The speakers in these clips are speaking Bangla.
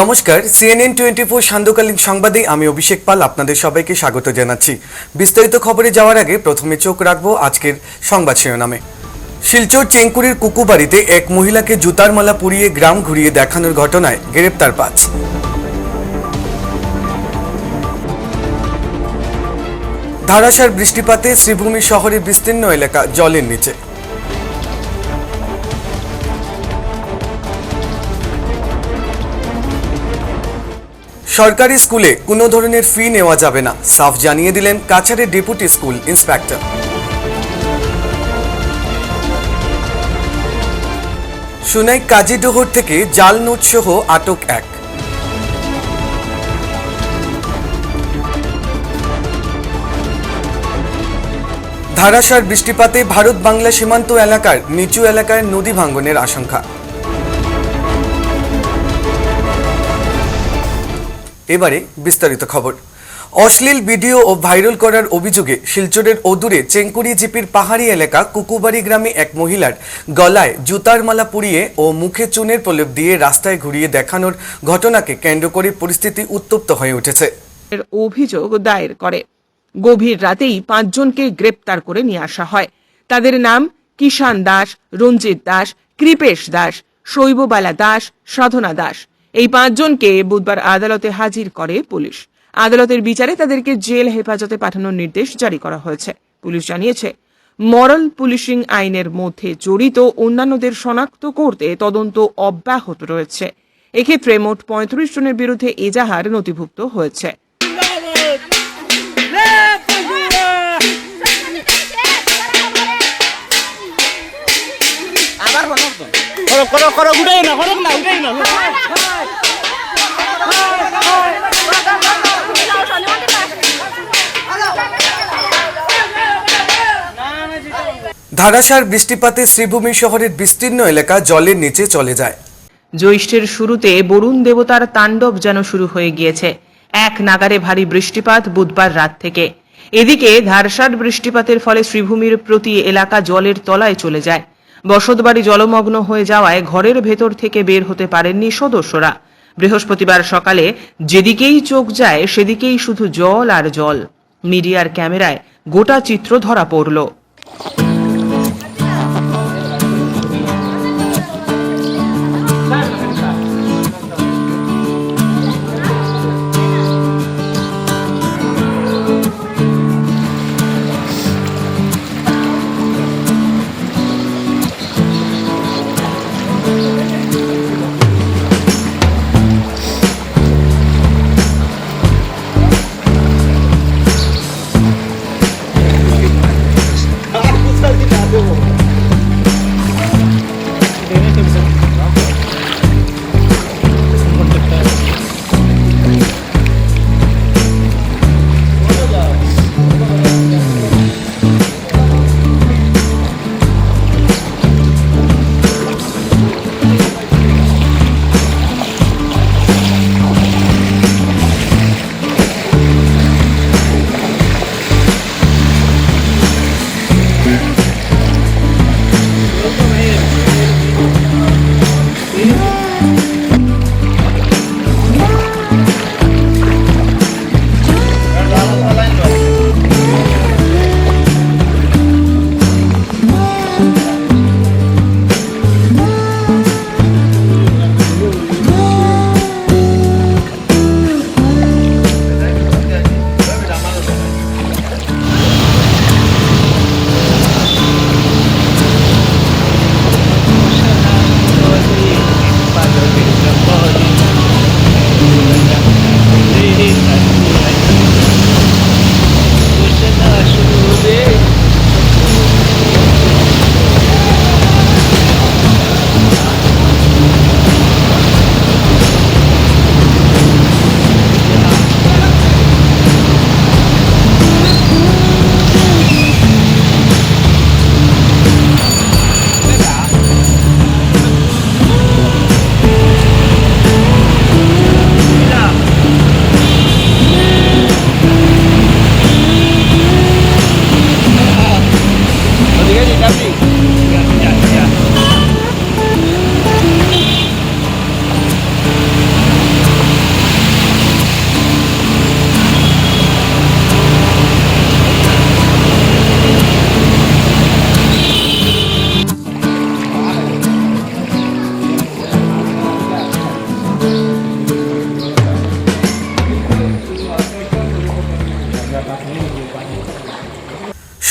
নমস্কার সিএনএন টোয়েন্টি ফোর সান্ধ্যকালীন সংবাদে আমি অভিষেক পাল আপনাদের সবাইকে স্বাগত জানাচ্ছি। বিস্তারিত খবরে যাওয়ার আগে প্রথমে চোখ রাখব আজকের সংবাদ শিরোনামে। শিলচর চেঙ্কুরির কুকুবাড়িতে এক মহিলাকে জুতার মালা পুড়িয়ে গ্রাম ঘুরিয়ে দেখানোর ঘটনায় গ্রেপ্তার পাঁচ। ধারাসার বৃষ্টিপাতে শ্রীভূমি শহরের বিস্তীর্ণ এলাকা জলের নিচে। সরকারি স্কুলে কোনো ধরনের ফি নেওয়া যাবে না। সাফ জানিয়ে দিলেন কাছাড়ের ডেপুটি স্কুল ইন্সপেক্টর। সুনাই কাজীডোহর থেকে জাল নোট সহ আটক এক। ধারাসার বৃষ্টিপাতে ভারত বাংলা সীমান্ত এলাকার নিচু এলাকায় নদী ভাঙ্গনের আশঙ্কা। এবারে বিস্তারিত খবর। অশ্লীল ভিডিও ও ভাইরাল করার অভিযোগে শিলচরের অদূরে চেঙ্কুরি জিপির পাহাড়ি এলাকা কুকুবাড়ি গ্রামে এক মহিলার গলায় জুতার মালা পুড়িয়ে ও মুখে চুনের প্রলেপ দিয়ে রাস্তায় ঘুরিয়ে দেখানোর ঘটনাকে কেন্দ্র করে পরিস্থিতি উত্তপ্ত হয়ে উঠেছে। অভিযোগ দায়ের করে। গভীর রাতেই পাঁচজনকে গ্রেপ্তার করে নিয়ে আসা হয়। তাদের নাম কিষান দাস, রঞ্জিত দাস, কৃপেশ দাস, শৈববালা দাস, সাধনা দাস। এই পাঁচজনকে বুধবার আদালতে হাজির করে পুলিশ। আদালতের বিচারে তাদেরকে জেল হেফাজতে পাঠানোর নির্দেশ জারি করা হয়েছে। পুলিশ জানিয়েছে মরাল পুলিশিং আইনের মধ্যে জড়িত অন্যান্যদের শনাক্ত করতে তদন্ত অব্যাহত রয়েছে। এক্ষেত্রে মোট পঁয়ত্রিশ জনের বিরুদ্ধে এজাহার নথিভুক্ত হয়েছে। করো করো উঠাই না করো না উঠাই না ধারাসার বৃষ্টিপাতে শ্রীভূমি শহরের বিস্তীর্ণ এলাকা জলের নিচে চলে যায়। জ্যৈষ্ঠের শুরুতে বরুণ দেবতার তাণ্ডব যেন শুরু হয়ে গিয়েছে। এক নাগারে ভারী বৃষ্টিপাত বুধবার রাত থেকে। এদিকে ধারসার বৃষ্টিপাতের ফলে শ্রীভূমির প্রতি এলাকা জলের তলায় চলে যায়। বসতবাড়ি জলমগ্ন হয়ে যাওয়ায় ঘরের ভেতর থেকে বের হতে পারেননি সদস্যরা। বৃহস্পতিবার সকালে যেদিকেই চোখ যায়, সেদিকেই শুধু জল আর জল। মিডিয়ার ক্যামেরায় গোটা চিত্র ধরা পড়ল।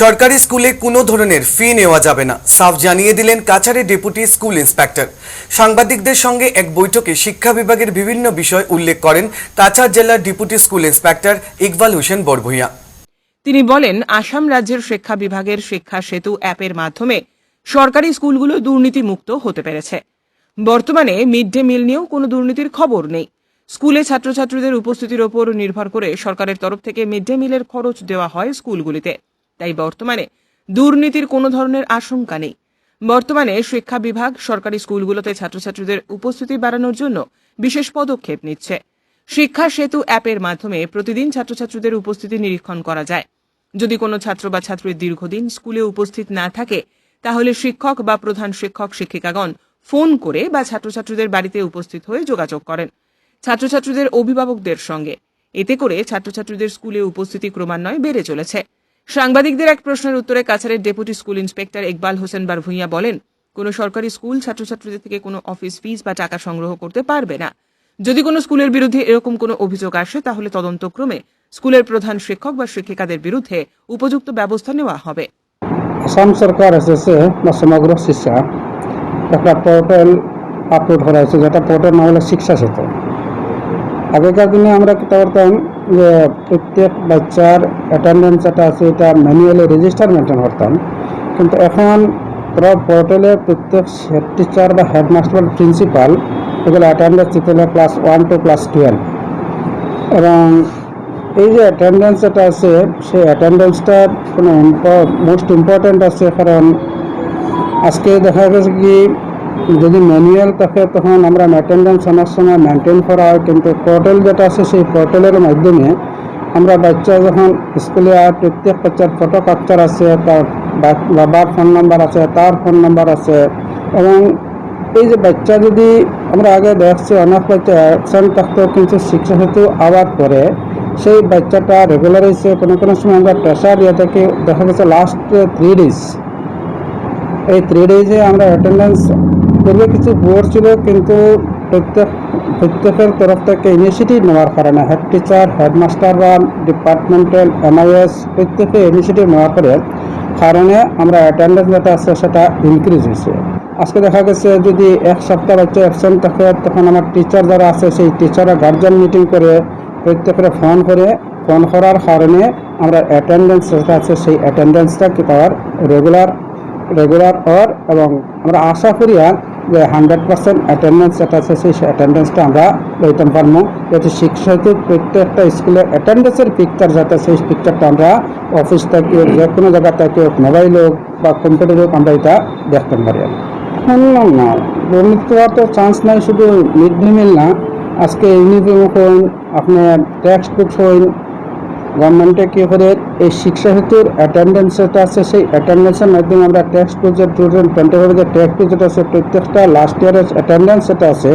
সরকারি স্কুলে কোনো ধরনের ফি নেওয়া যাবে না। সাফ জানিয়ে দিলেন কাছাড়ের ডেপুটি স্কুল ইন্সপেক্টর। সাংবাদিকদের সঙ্গে এক বৈঠকে শিক্ষা বিভাগের বিভিন্ন বিষয় উল্লেখ করেন কাছাড় জেলার deputy school inspector Iqbal Hossain Barbhuiya তিনি বলেন, আসাম রাজ্যের শিক্ষা বিভাগের শিক্ষা সেতু অ্যাপের মাধ্যমে সরকারি স্কুলগুলো দুর্নীতিমুক্ত হতে পেরেছে। বর্তমানে মিড ডে মিল নিয়েও কোনো দুর্নীতির খবর নেই। স্কুলে ছাত্রছাত্রীদের উপস্থিতির ওপর নির্ভর করে সরকারের তরফ থেকে মিড ডে মিলের খরচ দেওয়া হয় স্কুলগুলিতে। তাই বর্তমানে দুর্নীতির কোনো ধরনের আশঙ্কা নেই। বর্তমানে শিক্ষা বিভাগ সরকারি স্কুলগুলোতে ছাত্রছাত্রীদের উপস্থিতি বাড়ানোর জন্য বিশেষ পদক্ষেপ নিচ্ছে। শিক্ষা সেতু অ্যাপের মাধ্যমে প্রতিদিন ছাত্রছাত্রীদের উপস্থিতি নিরীক্ষণ করা যায়। যদি কোনো ছাত্র বা ছাত্রীর দীর্ঘদিন স্কুলে উপস্থিত না থাকে, তাহলে শিক্ষক বা প্রধান শিক্ষক শিক্ষিকাগণ ফোন করে বা ছাত্রছাত্রীদের বাড়িতে উপস্থিত হয়ে যোগাযোগ করেন ছাত্রছাত্রীদের অভিভাবকদের সঙ্গে। এতে করে ছাত্রছাত্রীদের স্কুলে উপস্থিতি ক্রমান্বয়ে বেড়ে চলেছে। সাংবাদিকদের এক প্রশ্নের উত্তরে কাছাড়ের deputy school inspector Iqbal Hossain Barbhuiya বলেন, কোনো সরকারি স্কুল ছাত্রছাত্রীদের থেকে কোনো অফিস ফিস বা টাকা সংগ্রহ করতে পারবে না। যদি কোনো স্কুলের বিরুদ্ধে এরকম কোনো অভিযোগ আসে, তাহলে তদন্তক্রমে স্কুলের প্রধান শিক্ষক বা শিক্ষিকাদের বিরুদ্ধে উপযুক্ত ব্যবস্থা নেওয়া হবে। আসাম সরকার এসেছে বা সমগ্র শিক্ষা। একটা পোর্টাল আপলোড করা হয়েছে, যেটা পোর্টাল না হলে শিক্ষা সেতু। আগেকার দিনে আমরা কি করতাম যে প্রত্যেক বাচ্চার অ্যাটেন্ডেন্স যেটা আছে, এটা ম্যানুয়ালি রেজিস্টার মেনটেন করতাম। কিন্তু এখন পুরো পোর্টালে প্রত্যেক হেড টিচার বা হেডমাস্টার প্রিন্সিপাল এগুলো অ্যাটেন্ডেন্স দিতে class one two class twelve এবং এই যে অ্যাটেন্ডেন্স যেটা আছে, সেই অ্যাটেন্ডেন্সটা কোনো মোস্ট ইম্পর্ট্যান্ট আছে। কারণ আজকে দেখা গেছে কি যদি ম্যানুয়াল থাকে, তখন আমরা অ্যাটেন্ডেন্স অনেক সময় মেনটেন করা হয়। কিন্তু পোর্টাল যেটা আছে, সেই পোর্টালের মাধ্যমে আমরা বাচ্চা যখন স্কুলে আর প্রত্যেক বাচ্চার ফটো কাপচার আছে, তার বা- বাবার ফোন নাম্বার আছে, তার ফোন নাম্বার আছে। এবং এই যে বাচ্চা যদি আমরা আগে দেখছি, অনেক বাচ্চা অ্যাবসেন্ট থাকতো, কিন্তু শিক্ষা হেতু আবার পরে সেই বাচ্চাটা রেগুলার হয়েছে, কোনো কোনো সময় আমরা প্রেশার ইয়ে থেকে। দেখা গেছে লাস্ট থ্রি ডেজ এই থ্রি ডেজে আমরা অ্যাটেন্ডেন্স পূর্বে কিছু বোর্ড ছিল কিন্তু প্রত্যেক প্রত্যেকের তরফ থেকে ইনিশিয়েটিভ নেওয়ার কারণে হেড টিচার হেডমাস্টার বা ডিপার্টমেন্টাল এমআইএস প্রত্যেকে ইনিশিয়েটিভ নেওয়ার পরে কারণে আমরা অ্যাটেন্ডেন্স যেটা আছে, সেটা ইনক্রিজ হয়েছে আজকে দেখা গেছে যদি এক সপ্তাহ বাচ্চা অ্যাবসেন্ট থাকে, তখন আমার টিচার যারা আছে, সেই টিচাররা গার্জিয়ান মিটিং করে প্রত্যেকের ফোন করে ফোন করার কারণে আমরা অ্যাটেন্ডেন্স যেটা আছে, সেই অ্যাটেন্ডেন্সটা কি পাওয়ার রেগুলার রেগুলার হওয়ার এবং আমরা আশা করি আর হান্ড্রেড পার্সেন্ট অ্যাটেন্ডেন্স যেটা আছে, সেই অ্যাটেন্ডেন্সটা আমরা লইতে পারব যাতে শিক্ষার্থী প্রত্যেকটা স্কুলের অ্যাটেন্ডেন্সের পিকচার যাতে সেই পিকচারটা আমরা অফিস থেকে, যে কোনো জায়গা থেকে মোবাইল হোক বা কম্পিউটার হোক, আমরা এটা দেখতে পারি এখন না দুর্নীতি তো চান্স নাই, শুধু মিড ডে মিল না। আজকে ইউনিফর্ম হইন আপনার টেক্সট বুক হইন গভর্নমেন্টে কী করে এই শিক্ষা হেতুর অ্যাটেন্ডেন্স যেটা আছে, সেই অ্যাটেন্ডেন্সের মাধ্যমে আমরা টেক্সট বুক যে টু থাউজেন্ড টোয়েন্টি ফাইভে যে বুক যেটা আছে, প্রত্যেকটা লাস্ট ইয়ারের অ্যাটেন্ডেন্স যেটা আছে,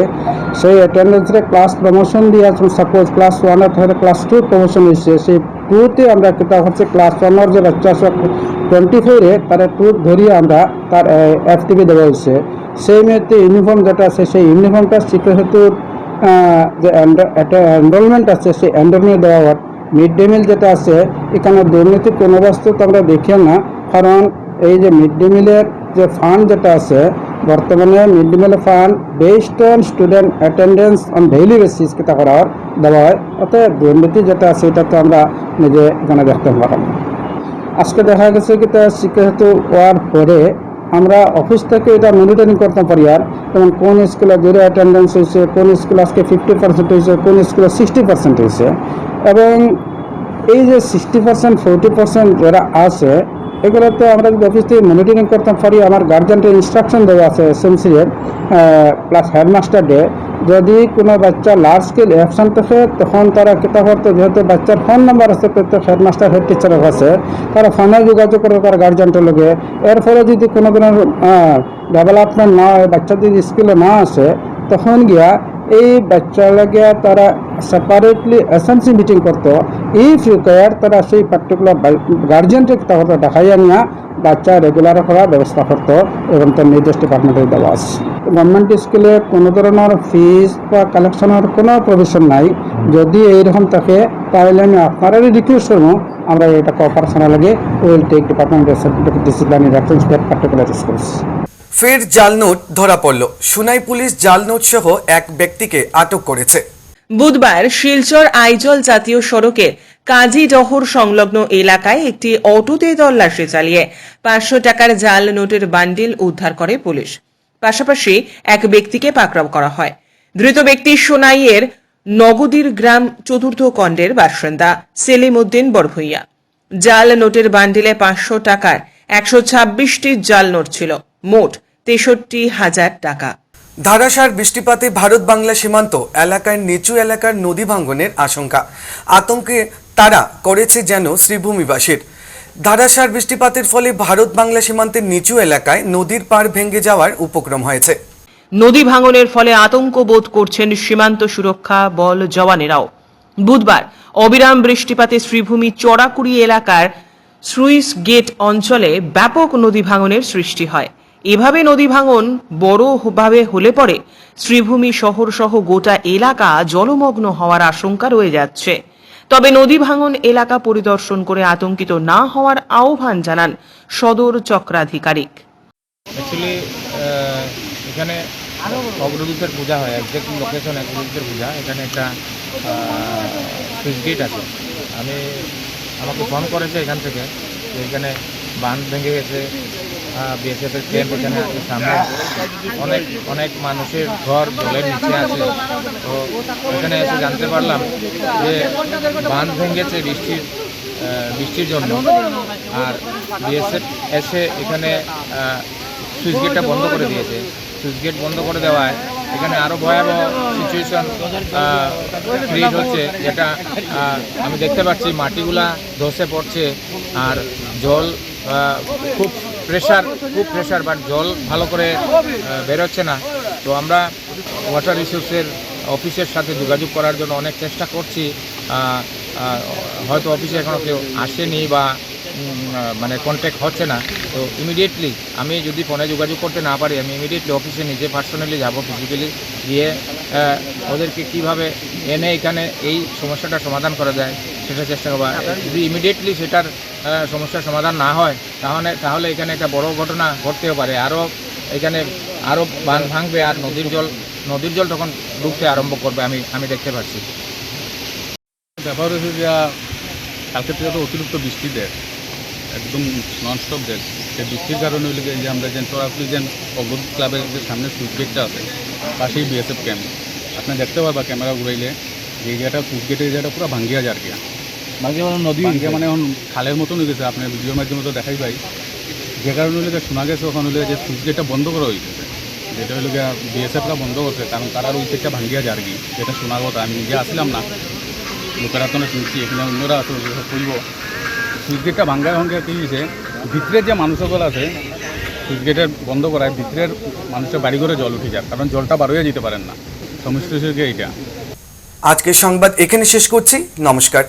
সেই অ্যাটেন্ডেন্সে ক্লাস প্রমোশন দিয়ে আছে সাপোজ ক্লাস ওয়ানের থেকে ক্লাস টু প্রমোশন হয়েছে সেই টুতে আমরা কিতাব হচ্ছে ক্লাস ওয়ানের যে বাচ্চা আছে টোয়েন্টি ফোরে তারা টু ধরিয়ে আমরা তার এফ টিভি দেওয়া হয়েছে। সেই মেয়েতে ইউনিফর্ম যেটা আছে, সেই ইউনিফর্মটা শিক্ষা হেতুর যে এনরোলমেন্ট আছে, সেই এনরোলমেন্ট দেওয়া হয় মিড ডে মিল যেটা আছে, এখানে দুর্নীতি কোনো বস্তু তো আমরা দেখি না। কারণ এই যে মিড ডে মিলের যে ফান্ড যেটা আছে, বর্তমানে মিড ডে মিলের fund based on student attendance on daily basis কেটা করা দেওয়া হয়। অতএব দুর্নীতি যেটা আছে, এটা তো আমরা নিজে এখানে দেখতে পারলাম আজকে দেখা গেছে কি তা শিক্ষাহেতু হওয়ার পরে আমরা অফিস থেকে এটা মনিটরিং করতে পারি আর যেমন কোন স্কুলে জিরো অ্যাটেন্ডেন্স হয়েছে, কোন স্কুলে আজকে ফিফটি পার্সেন্ট হয়েছে, কোন স্কুলে সিক্সটি পার্সেন্ট হয়েছে। এবং এই যে সিক্সটি পার্সেন্ট ফোরটি পার্সেন্ট যারা আছে, এগুলোতে আমরা যদি অফিস থেকে মনিটরিং করতে পারি আমার গার্জেনকে ইনস্ট্রাকশন দেওয়া আছে এসএমসি এর প্লাস হেডমাস্টার ডে যদি কোনো বাচ্চা লার্জ স্কেল অ্যাবসেন্ট থাকে, তখন তারা কিতাব করতে যেহেতু বাচ্চার ফোন নাম্বার আছে প্রত্যেক হেডমাস্টার হেড টিচারের কাছে তারা ফোনে যোগাযোগ করে তার গার্জেনটার লগে। এর ফলে যদি কোনো ধরনের ডেভেলপমেন্ট না হয়, বাচ্চা যদি স্কুলে না আসে, তখন গিয়া এই বাচ্চার লাগে তারা সেপারেটলি এসএমসি মিটিং করতো। ইফ রিকোয়ার তারা সেই পার্টিকুলার গার্জিয়ানকে তাহলে দেখাইয়া নিয়ে বাচ্চা রেগুলার করার ব্যবস্থা করতো এবং তার নির্দিষ্ট ডিপার্টমেন্টের দেওয়া আছে। গভর্নমেন্ট স্কুলে কোনো ধরনের ফিস বা কালেকশনের কোনো প্রভিশন নাই। যদি এইরকম থাকে, তাহলে আমি আপনারাই রিকোয়েস্ট করব, আমরা এটা কপারেশনে লাগে will take department disciplinary action step particular schools ফের জাল নোট ধরা পড়ল। সুনাই পুলিশ জাল নোট সহ এক ব্যক্তিকে আটক করেছে। বুধবার শিলচর আইজল জাতীয় সড়কের কাজীডহর সংলগ্ন এলাকায় একটি অটোতে তল্লাশি চালিয়ে পাঁচশো টাকার জাল নোটের বান্ডিল উদ্ধার করে পুলিশ। পাশাপাশি এক ব্যক্তিকে পাকড়াও করা হয়। ধৃত ব্যক্তি সোনাইয়ের নগদীর গ্রাম চতুর্থ খণ্ডের বাসিন্দা সেলিম উদ্দিন বড়ভূইয়া জাল নোটের বান্ডিলে পাঁচশো টাকার একশো ছাব্বিশটি জাল নোট ছিল। মোট তেষট্টি হাজার টাকা। ধারাসার বৃষ্টিপাতে ভারত বাংলা সীমান্ত এলাকায় নিচু এলাকার নদী ভাঙ্গনের আশঙ্কা। আতঙ্কে তারা করেছে যেন শ্রীভূমিবাসীর। ধারাসার বৃষ্টিপাতের ফলে ভারত বাংলা সীমান্তের নিচু এলাকায় নদীর পাড় ভেঙে যাওয়ার উপক্রম হয়েছে। নদী ভাঙনের ফলে আতঙ্ক বোধ করছেন সীমান্ত সুরক্ষা বল জওয়ানেরাও। বুধবার অবিরাম বৃষ্টিপাতে শ্রীভূমি চড়াকুড়ি এলাকার সুইস গেট অঞ্চলে ব্যাপক নদী ভাঙনের সৃষ্টি হয়। এভাবে নদী ভাঙন বড়ভাবে হলে পরে শ্রীভূমি শহর সহ গোটা এলাকা জলমগ্ন হওয়ার আশঙ্কা রয়ে যাচ্ছে। তবে নদী ভাঙন এলাকা পরিদর্শন করে আতঙ্কিত না হওয়ার আহ্বান জানান সদর চক্রাধিকারিক। এখানে অগ্রদূতের পূজা হয় লোকেশন অগ্রদূতের পূজা। এখানে একটা সুইচ গেট আছে। আমি, আমাকে ফোন করেছে এখান থেকে যে এখানে বাঁধ ভেঙে গেছে বিএসএফের ক্যাম্প এখানে আছে, সামনে অনেক অনেক মানুষের ঘর জলের নিচে আছে। তো এখানে এসে জানতে পারলাম যে বাঁধ ভেঙেছে বৃষ্টির বৃষ্টির জন্য। আর বিএসএফ এসে এখানে সুইচ গেটটা বন্ধ করে দিয়েছে। সুইচ গেট বন্ধ করে দেওয়ায় এখানে আরও ভয়াবহ সিচুয়েশন ক্রিয়েট হচ্ছে যেটা আমি দেখতে পাচ্ছি মাটিগুলা ধসে পড়ছে আর জল খুব প্রেশার খুব প্রেশার বাট জল ভালো করে বেরোচ্ছে না। তো আমরা ওয়াটার রিসোর্সের অফিসের সাথে যোগাযোগ করার জন্য অনেক চেষ্টা করছি। হয়তো অফিসে এখনও কেউ আসেনি বা মানে কন্ট্যাক্ট হচ্ছে না। তো ইমিডিয়েটলি আমি যদি ফোনে যোগাযোগ করতে না পারি, আমি ইমিডিয়েটলি অফিসে নিজে পার্সোনালি যাব ফিজিক্যালি গিয়ে ওদেরকে কীভাবে এনে এখানে এই সমস্যাটা সমাধান করা যায়। সেটা চেষ্টা করব। যদি ইমিডিয়েটলি সেটার সমস্যার সমাধান না হয়, তাহলে তাহলে এখানে একটা বড় ঘটনা ঘটতেও পারে। আরও এখানে আরও বাঁধ ভাঙবে আর নদীর জল নদীর জল তখন ডুবতে আরম্ভ করবে, আমি আমি দেখতে পাচ্ছি। ব্যাপার হচ্ছে যে, কালকে থেকে তো অতিরিক্ত বৃষ্টি দেয়, একদম ননস্টপ দেয়। সেই বৃষ্টির কারণে হইলে যে আমরা যে চড়াপুরি যে অগ্রদ ক্লাবের যে সামনে সুইচ গেটটা আছে, পাশেই বিএসএফ ক্যাম্প আপনি দেখতে পারবা ক্যামেরা ঘুরাইলে এই জায়গাটা সুইচ গেটের জায়গাটা পুরো ভাঙ্গিয়া যায় আর মানে নদী ভাঙ্গিয়া মানে এখন খালের মতন হয়ে গেছে আপনার ভিডিওর মাধ্যমে তো দেখাই পাই। যে কারণে গিয়ে শোনা গেছে ওখানে হইলে যে সুইচ গেটটা বন্ধ করা হয়ে গেছে যেটা হইলে গিয়ে বিএসএফরা বন্ধ করছে কারণ তারা ওই থেকে ভাঙ্গিয়া যায় আর কি যেটা শোনার কথা আমি নিজে আসলাম না। লোকেরা তো না শুনছি এখানে অন্যরা আছে করব সুইচ গেটটা ভাঙ্গা ভাঙ্গা কী হয়েছে ভিতরে যে মানুষগুলো আছে সুইচ গেটের বন্ধ করায় ভিতরের মানুষের বাড়ি করে জল উঠে যায় কারণ জলটা বার হয়ে যেতে পারেন না। সমস্যা গিয়ে এইটা। আজকের সংবাদ এখানে শেষ করছি নমস্কার।